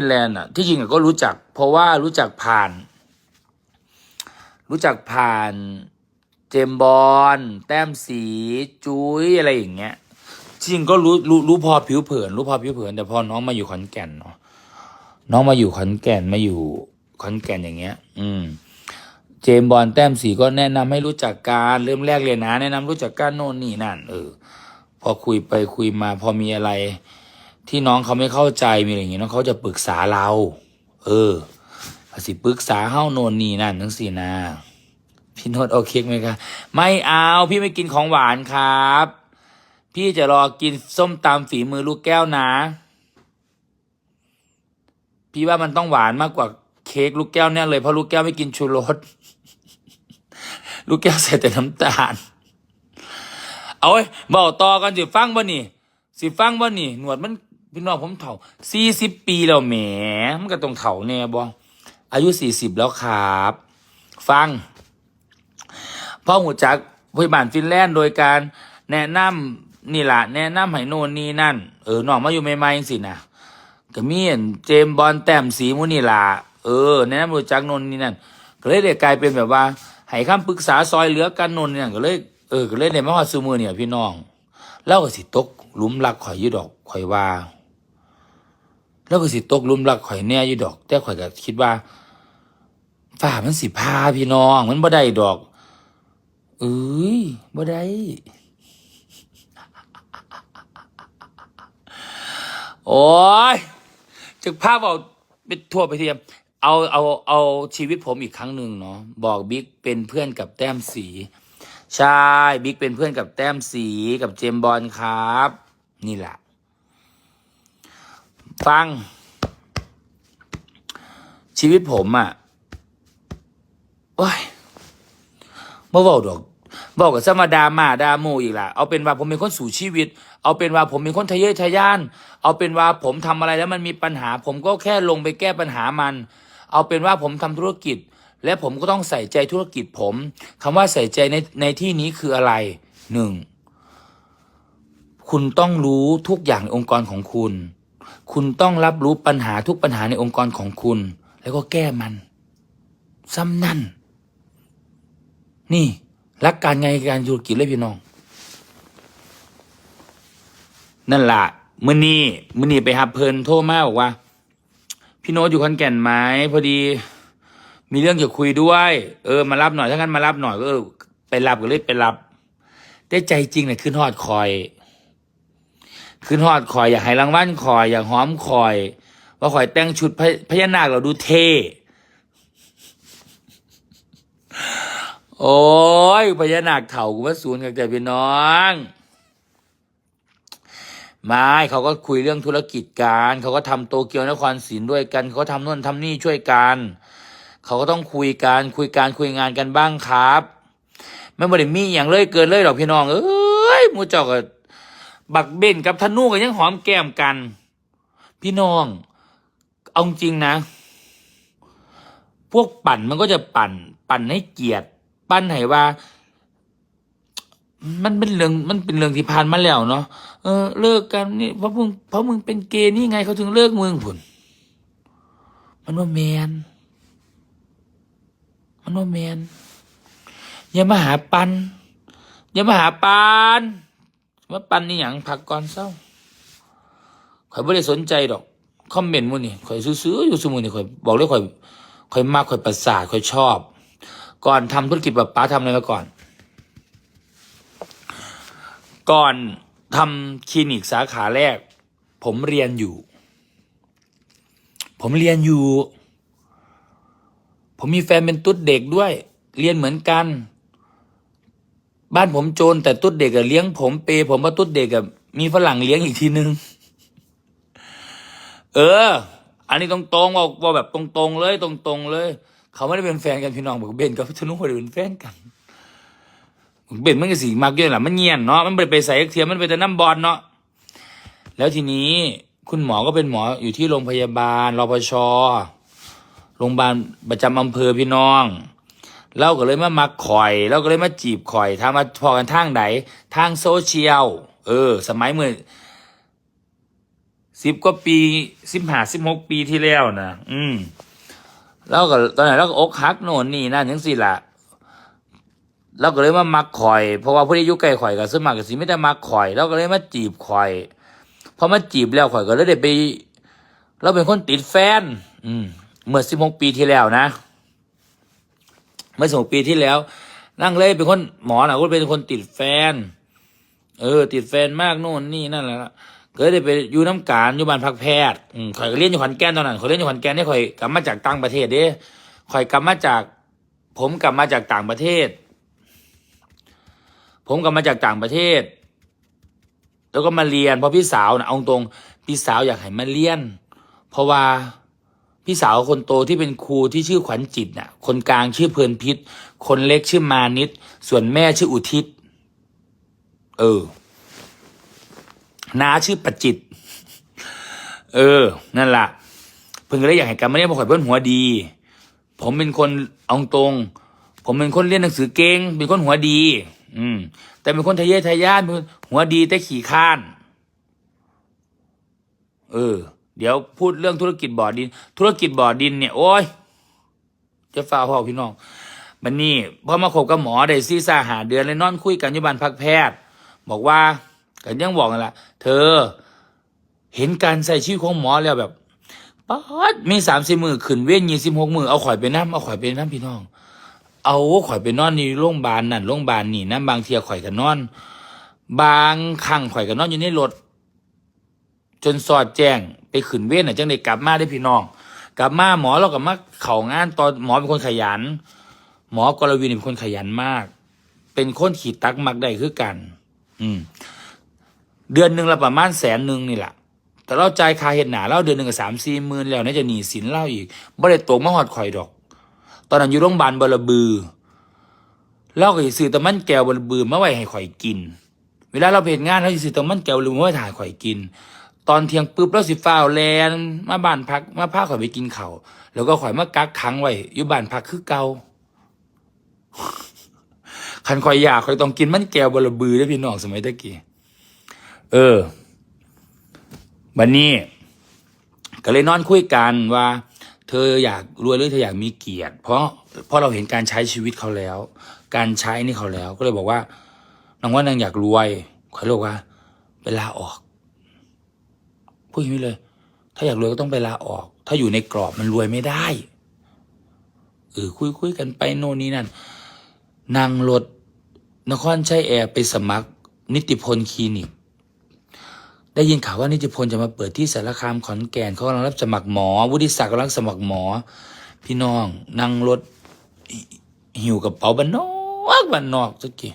ฟินแลนด์อะที่จริงก็รู้จัก เพราะว่ารู้จักผ่าน รู้จักผ่านเจมบอลแต้มสีจุ้ยอะไรอย่างเงี้ยจริงก็รู้รู้รู้พอผิวเผิน รู้พอผิวเผิน แต่พอน้องมาอยู่ขอนแก่นเนาะน้องมาอยู่ขอนแก่นมาอยู่ขอนแก่นอย่างเงี้ย อืม เจมบอลแต้มสีก็แนะนำให้รู้จักการเริ่มแรกเลยนะ แนะนำรู้จักการโน่นนี่นั่นเออ พอคุยไปคุยมาพอมีอะไร ที่น้องเขาไม่เข้าใจมีอะไรอย่างเงี้ยน้องเขาจะปรึกษาเรา เออสิปรึกษาเฮ้าโนนนี่นั่นทั้งสี่นาพี่โนตโอเคไหมคะไม่เอาพี่ไม่กินของหวานครับ พี่จะรอกินส้มตำฝีมือลูกแก้วนะ พี่ว่ามันต้องหวานมากกว่าเค้กลูกแก้วแน่เลยเพราะลูกแก้วไม่กินชูรสลูกแก้วใส่แต่น้ำตาล เอาไว้บอกต่อกันสิฟังบ่นี่ สิฟังบ่นี่ หนวดมัน พี่น้องผมเฒ่าสี่สิบปีแล้วแหมมันก็ต้องเฒ่าแน่บ่อายุสี่สิบแล้วครับ ฟัง พ่อหูจักพยาบาลฟินแลนด์โดยการแนะนำนี่ล่ะแนะนำให้โน่นนี่นั่น เออน้องมาอยู่ใหม่ๆสินะก็มีนเจมบอลแต้มสีมูนี่ล่ะเออ แนะนำรู้จักโน่นนี่นั่นก็เลยได้กลายเป็นแบบว่าให้คำปรึกษาซอยเหลือกันโน่นนี่นั่นก็เลยเออก็เลยได้มาฮอดซูมือเนี่ยพี่น้องแล้วก็สิตกหลุมรักข่อยยู่ดอกข่อยว่า แล้วก็สิตกลุมรักข่อยแน่อยู่ดอก แต่ข่อยก็คิดว่าฝ่ามันสิพาพี่น้องมันบ่ได้ดอกเอ้ยบ่ได้โอ้ยจากภาพเอาไปทั่วไปเทียมเอาเอาเอาชีวิตผมอีกครั้งหนึ่งเนาะบอกบิ๊กเป็นเพื่อนกับแต้มสี ใช่บิ๊กเป็นเพื่อนกับแต้มสีกับเจมบอลครับ นี่แหละ ฟัง ชีวิตผมอะ่ะโอ้ยบ่เว้าดอกบอกกับสมาดามาดาโมอีกล่ะ เอาเป็นว่าผมเป็นคนสู่ชีวิต เอาเป็นว่าผมเป็นคนทะเยอทะยาน เอาเป็นว่าผมทำอะไรแล้วมันมีปัญหา ผมก็แค่ลงไปแก้ปัญหามัน เอาเป็นว่าผมทำธุรกิจ และผมก็ต้องใส่ใจธุรกิจผมคำว่าใส่ใจในในที่นี้คืออะไรหนึ่งคุณต้องรู้ทุกอย่างในองค์กรของคุณ คุณต้องรับรู้ปัญหาทุกปัญหาในองค์กรของคุณ แล้วก็แก้มัน ซ้ำนั่น นี่รักการไงการธุรกิจเลยพี่น้อง นั่นละมือนี้มือนี้ไปหาเพลินโทรมาบอกว่า พี่โน้ตอยู่ขอนแก่นไหมพอดี มีเรื่องจะคุยด้วย เออ มารับหน่อยถ้างั้นมารับหน่อยก็เออไปรับก็เลยไปรับ ได้ใจจริงเนี่ยขึ้นฮอดคอย ขึ้นฮอดคอยอยากให้รางวัลคอยอยากหอมคอย ว่าคอยแต่งชุดพญพญานาคเราดูเท่โอ้ยพญานาคเถ่ากูว่าศูนย์กับใจพี่น้องไม่เขาก็คุยเรื่องธุรกิจกันเขาก็ทำโตเกียวนครศรีด้วยกันเขาทำนู่นทำนี่ช่วยกันเขาก็ต้องคุยกันคุยการคุยงานกันบ้างครับไม่บริมีอย่างเลยเกินเลยหรอกพี่น้องเอ้ยมูเจอกกั บักเบนกับธนูกันยังหอมแก้มกัน พี่น้อง เอาจริงนะ พวกปั่นมันก็จะปั่น ปั่นให้เกียรติปั้นให้ว่า มันเป็นเรื่องมันเป็นเรื่องที่ผ่านมาแล้วเนาะเออ เลิกกันนี่เพราะมึงเพราะมึงเป็นเกย์นี่ไงเขาถึงเลิกมึงผุนมันว่าแมนมันว่าแมนอย่ามาหาปันอย่ามาหาปาน ว่าปันนี่อย่างผักก่อนเศร้าข่อยไม่ได้สนใจดอกคอมเมนต์มูนี่ข่อยซื้อๆอยู่สมุนี่ข่อยบอกเลยข่อยข่อยมากข่อยประสาทข่อยชอบ ก่อนทำธุรกิจแบบป้าทำอะไรมาก่อน ก่อนทำคลินิกสาขาแรก ผมเรียนอยู่ ผมเรียนอยู่ ผมมีแฟนเป็นตุ๊ดเด็กด้วย เรียนเหมือนกัน บ้านผมโจรแต่ตุ๊ดเด็กอะเลี้ยงผมเปย์ผมว่าตุ๊ดเด็กอะมีฝรั่งเลี้ยงอีกทีนึง เออ อันนี้ตรงๆว่าว่าแบบตรงๆเลย ตรงๆเลย เขาไม่ได้เป็นแฟนกันพี่น้องบอกเบนกับธนุไม่ได้เป็นแฟนกันเบนมันก็สีมากเยอะแหละมันเงียนเนาะมันไปไปใส่เทียมมันไปแต่น้ำบอลเนาะแล้วทีนี้คุณหมอก็เป็นหมออยู่ที่โรงพยาบาลรพชโรงพยาบาลประจำอำเภอพี่น้อง เราก็เลยมามักข่อย เราก็เลยมาจีบข่อยทามาพอกันทางไหนทางโซเชียล เออ สมัยเมื่อสิบกว่าปีสิบห้าสิบหกปีที่แล้วนะอืมแล้วก็ตอนนั้นเราก็อกหักโน่นนี่นั่นยังสิละเราก็เลยมามักข่อย เพราะว่าผู้ที่อยู่ใกล้ข่อยก็สมัครก็สิไม่ได้มักข่อยเราก็เลยมาจีบข่อยพอมาจีบแล้วข่อยก็เลยได้ไป เราเป็นคนติดแฟน อืมเมื่อสิบหกปีที่แล้วนะ มื่อสิบหกปีที่แล้ว นั่งเลยเป็นคนหมอน่ะก็เป็นคนติดแฟน เออ ติดแฟนมากโน่นนี่นั่นแหละก็ได้ไปอยู่น้ำการอยู่บ้านพักแพทย์อืมข่อยเรียนอยู่ขอนแก่นตอนนั้นข่อยเรียนอยู่ขอนแก่นนี่ข่อยกลับมาจากต่างประเทศเด้ข่อยกลับมาจาก ผมกลับมาจากต่างประเทศ ผมกลับมาจากต่างประเทศ แล้วก็มาเรียนเพราะพี่สาวนะเอาตรงพี่สาวอยากให้มาเรียน เพราะว่า พี่สาวคนโตที่เป็นครูที่ชื่อขวัญจิตน่ะ คนกลางชื่อเพลินพิษ คนเล็กชื่อมานิด ส่วนแม่ชื่ออุทิศ เออ น้าชื่อประจิต เออ นั่นล่ะ เพิ่งเลยอยากให้กันไมาเรียนมาข่อยเพื่อนหัวดี ผมเป็นคนเอาตรง ผมเป็นคนเรียนหนังสือเก่ง เป็นคนหัวดี อืม แต่เป็นคนทะเยอทะยานเป็นคนหัวดีแต่ขี่ข้าน เออ เดี๋ยวพูดเรื่องธุรกิจบ่อดิน ธุรกิจบ่อดินเนี่ยโอ้ยจะฟ้าพ่อพี่น้องมันนี่พอมาคบกับหมอได้ซีซ่าหาเดือนเลยนอนคุยกันยู่บ้านพักแพทย์ บอกว่ากันยังบอกกันละเธอเห็นการใส่ชีวิตของหมอแล้วแบบป๊าดมีสามสิบมือขึ้นเว้นยี่สิบหกมือเอาข่อยไปน้ำเอาข่อยไปน้ำพี่น้อง เอาข่อยไปนอนในโรงพยาบาลนั่นโรงพยาบาลนี่นะบางเทียข่อยกันนอน บางครั้งข่อยกันนอนอยู่ในรถ จนสอดแจ้งไปขึ้นเว้นน่ะจังได้กลับมาได้พี่น้อง กลับมาหมอเรากลับมาเข่างานตอนหมอเป็นคนขยัน หมอกรวินเป็นคนขยันมาก เป็นคนขีดตักมักได้คือกัน อืม เดือนหนึ่งละประมาณแสนหนึ่งนี่แหละแต่เราจ่ายค่าเห็ดหนาเราเดือนหนึ่งกับสามสี่หมื่นแล้วน่าจะหนีสินเล่าอีกบ่ได้ตกมาหอดข่อยดอก ตอนนั้นอยู่โรงพยาบาลบลบือเราก็สิซื้อตะมันแก้วบลบือมาไว้ให้ข่อยกิน เวลาเราเห็นงานเราสิซื้อตะมันแก้วบลบือมาไว้ถ่ายข่อยกิน ตอนเที่ยงปุ๊บเราสิฟ้าวแลนมาบ้านพักมาพาข่อยไปกินเขาวแล้วก็ข่อยมากักขังไว้อยู่บ้านพักคือเก่าคันข่อยอยากข่อยต้องกินมันแก้วบลบือได้พี่น้องสมัยตะกี้เออวันนี้ก็เลยนอนคุยกันว่า เธออยากรวยหรือเธออยากมีเกียรติ เพราะเพราะเราเห็นการใช้ชีวิตเขาแล้ว การใช้นี่เขาแล้ว ก็เลยบอกว่านางว่านางอยากรวยขาเลยบอกว่าไปลาออก พูดอย่างนี้เลย ถ้าอยากรวยก็ต้องไปลาออก ถ้าอยู่ในกรอบมันรวยไม่ได้เออคุยคุยกันไปโน่นนี่นั่นนางรถนครชัยแอร์ไปสมัคร นิติพลคลินิก ได้ยินข่าวว่านิติพลจะมาเปิดที่สารคามขอนแก่นเขากำลังรับสมัครหมอ วุฒิศักดิ์กำลังสมัครหมอ พี่น้องนั่งรถหิหิวกระเป๋าบ้านนอกบ้านนอกสักกี่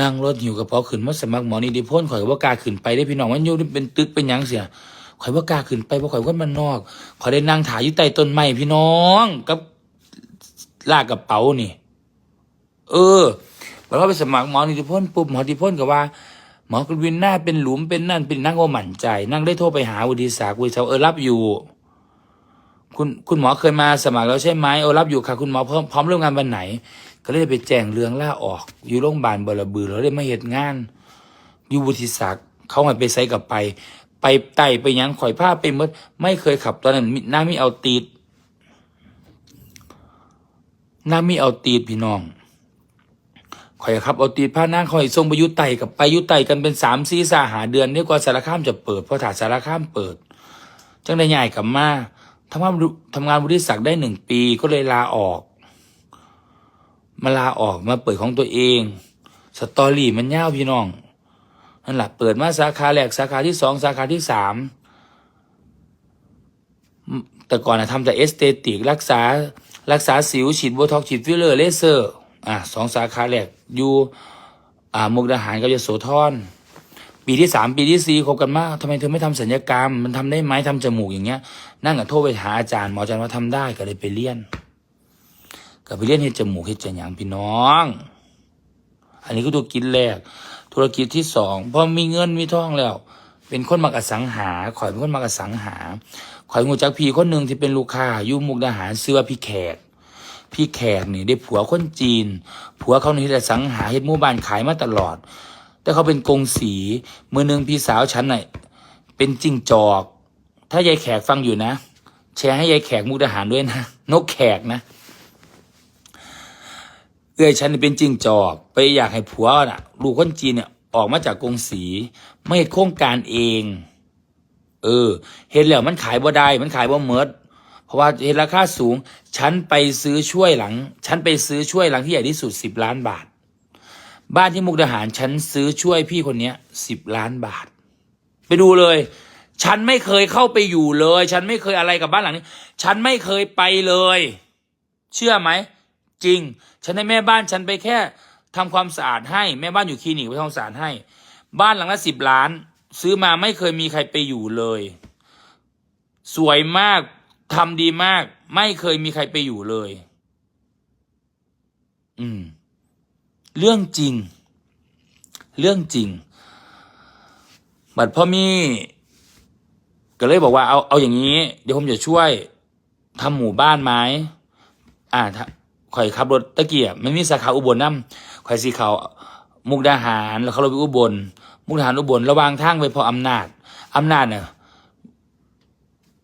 นั่งรถหิวกระเป๋าขึ้นมาสมัครหมอนิติพลข่อยก็ว่ากล้าขึ้นไปได้พี่น้องมันอยู่เป็นตึกเป็นหยังเสียข่อยว่ากล้าขึ้นไปเพราะข่อยว่ามันนอกข่อยได้นั่งถ่ายอยู่ใต้ต้นไม้พี่น้องกับลากกระเป๋านี่ เออพอไปสมัครหมอนิติพลปุ๊บหมอนิติพลก็ว่าหมอกวินหน้าเป็นหลุมเป็นนั่นเป็นนั่งก็หมั่นใจ นั่งได้โทรไปหาวุฒิศักดิ์วุฒิศักดิ์เออรับอยู่ คุณคุณหมอเคยมาสมัครแล้วใช่ไหมเออรับอยู่ค่ะ คุณหมอพร้อมพร้อมเริ่มงานวันไหน ก็เลยไปแจ้งเรื่องล่าออก อยู่โรงพยาบาลบลบือแล้วได้มาเหตุงาน อยู่วุฒิศักดิ์เขาให้ไปใส่กับไป ไปไต่ไปยังข่อยผ้าไปหมดไม่เคยขับตอนนั้นน้ามีเอาตีดน้ามีเอาตีดพี่น้องข่อยครับเอาตีผ้านั่งข่อยทรงไปอยุไต่กับไปยุไต่กันเป็นสามสี่สาหาเดือนนี่กว่าสารคามจะเปิดเพราะถาสารคามเปิด จังได้ใหญ่กับมาทำงานทำงานบริษัทได้หนึ่งปีก็เลยลาออก มาลาออกมาเปิดของตัวเอง สตอรี่มันยาวพี่น้องนั่นแหละเปิดมาสาขาแรกสาขาที่สองสาขาที่สามแต่ก่อนนะทำแต่เอสเตติกรักษารักษาสิวฉีดโบท็อกฉีดฟิลเลอร์เลเซอร์อะสองสาขาแรกอยู่อ่ามุกดาหารกับยโสธรปีที่สามปีที่สี่คบกันมากทำไมเธอไม่ทำศัลยกรรม มันทำได้ไหมทำจมูกอย่างเงี้ย นั่งกับโทรไปหาอาจารย์หมออาจารย์ว่าทำได้ก็เลยไปเรียน ก็ไปเรียนเฮ็ดจมูกเฮ็ดจมูกพี่น้อง อันนี้ก็ธุรกิจแรก ธุรกิจที่สองพอมีเงินมีทองแล้ว เป็นคนมักอสังหาข่อยเป็นคนมักอสังหาข่อยงูจักพี่คนหนึ่งที่เป็นลูกค้าอยู่มุกดาหารซื้อว่าพี่แขก พี่แขกนี่ได้ผัวคนจีน ผัวเขาในที่แต่สังหาเฮ็ดหมู่บ้านขายมาตลอด แต่เขาเป็นกงสีมือหนึ่งพี่สาวฉันน่ะเป็นจริงจอก ถ้ายายแขกฟังอยู่นะ แชร์ให้ยายแขกมุกดาหารด้วยนะ นกแขกนะ เอ้ยฉันเป็นจริงจอกไปอยากให้ผัวน่ะ ลูกคนจีนเนี่ยออกมาจากกรงศรีไม่เฮ็ดโครงการเอง เออ เห็นแล้วมันขายบ่ได้ มันขายบ่เมิดเพราะว่าเห็นราคาสูง ฉันไปซื้อช่วยหลัง ฉันไปซื้อช่วยหลังที่ใหญ่ที่สุดสิบล้านบาท บ้านที่มุกดาหารฉันซื้อช่วยพี่คนเนี้ยสิบล้านบาท ไปดูเลย ฉันไม่เคยเข้าไปอยู่เลย ฉันไม่เคยอะไรกับบ้านหลังนี้ ฉันไม่เคยไปเลย เชื่อไหมจริง ฉันให้แม่บ้านฉันไปแค่ทำความสะอาดให้แม่บ้านอยู่คลินิกไปทำความสะอาดให้ บ้านหลังละสิบล้าน ซื้อมาไม่เคยมีใครไปอยู่เลย สวยมากทำดีมาก ไม่เคยมีใครไปอยู่เลย อืม เรื่องจริง เรื่องจริง บัดพ่อมี่ก็เลยบอกว่าเอาเอาอย่างนี้ เดี๋ยวผมจะช่วยทำหมู่บ้านไหมอ่าถ้า ข่อยขับรถตะเกียบมันมีสาขาอุบลน้ำข่อยสีเขามุกดาหารแล้วเขาเราไปอุบล มุกดาหารอุบลระวางทางไปพออำนาจอำนาจเนี่ย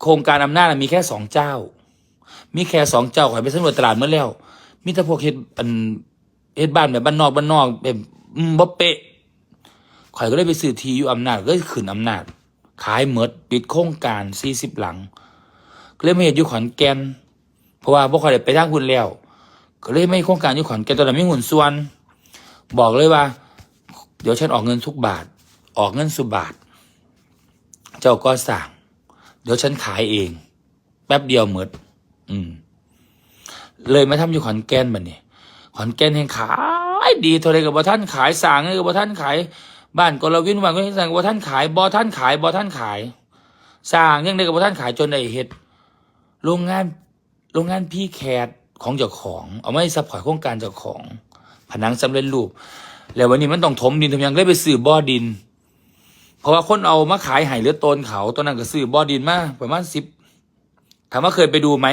โครงการอำนาจมีแค่สองเจ้า มีแค่สองเจ้าข่อยไปสำรวจตลาดเมื่อแล้ว มีแต่พวกเฮ็ดอันเฮ็ดบ้านแบบบ้านนอกบ้านนอกแบบอืมบ่เป๊ะข่อยก็ได้ไปซื้อทีอยู่อำนาจก็ขึ้นอำนาจ ขายเมดปิดโครงการสี่สิบหลังก็เลยมาเห็นอยู่ขอนแก่นเพราะว่าพวกข่อยไปทางหุ่นแล้ว ก็เลยไม่โครงการอยู่ขอนแก่นตอนนั้นไม่หุ่นส่วน บอกเลยว่า เดี๋ยวฉันออกเงินทุกบาท ออกเงินสุบาท เจ้าก็สั่งเดี๋ยวฉันขายเอง แป๊บเดียวหมดอืม เลยมาทำอยู่ขอนแก่นบัดนี้ขอนแก่นแห่งขายดีเท่าไรกับบ่ท่านขายสร้างเลยกับบ่ท่านขาย บ้านกลวินบ้านก็สั่งกับบ่ท่านขายบ่ท่านขายบ่ท่านขายสร้างยังได้กับบ่ท่านขายจนได้เฮ็ดโรงงาน โรงงานพี่แคท ของเจ้าของ เอาไม่ซัพพอร์ตโครงการเจ้าของ ผนังสำเร็จรูป แล้ววันนี้มันต้องถมดินทำยังเลยไปซื้อบ่อดิน เพราะว่าคนเอามาขายไห่เหลือตนเขาตอนนั้นก็ซื้อบ่อดินมาประมาณสิบถามว่าเคยไปดูไหม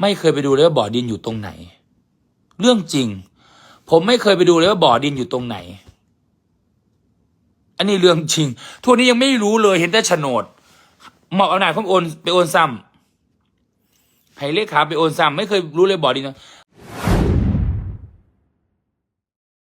ไม่เคยไปดูเลยว่าบ่อดินอยู่ตรงไหน เรื่องจริง ผมไม่เคยไปดูเลยว่าบ่อดินอยู่ตรงไหน อันนี้เรื่องจริงทุกวันนี้ยังไม่รู้เลยเห็นแต่โฉนดเหมาะเอาหน่ายผมโอนไปโอนซ้ำ ให้เลขาไปโอนซ้ำไม่เคยรู้เลยบ่อดีนะ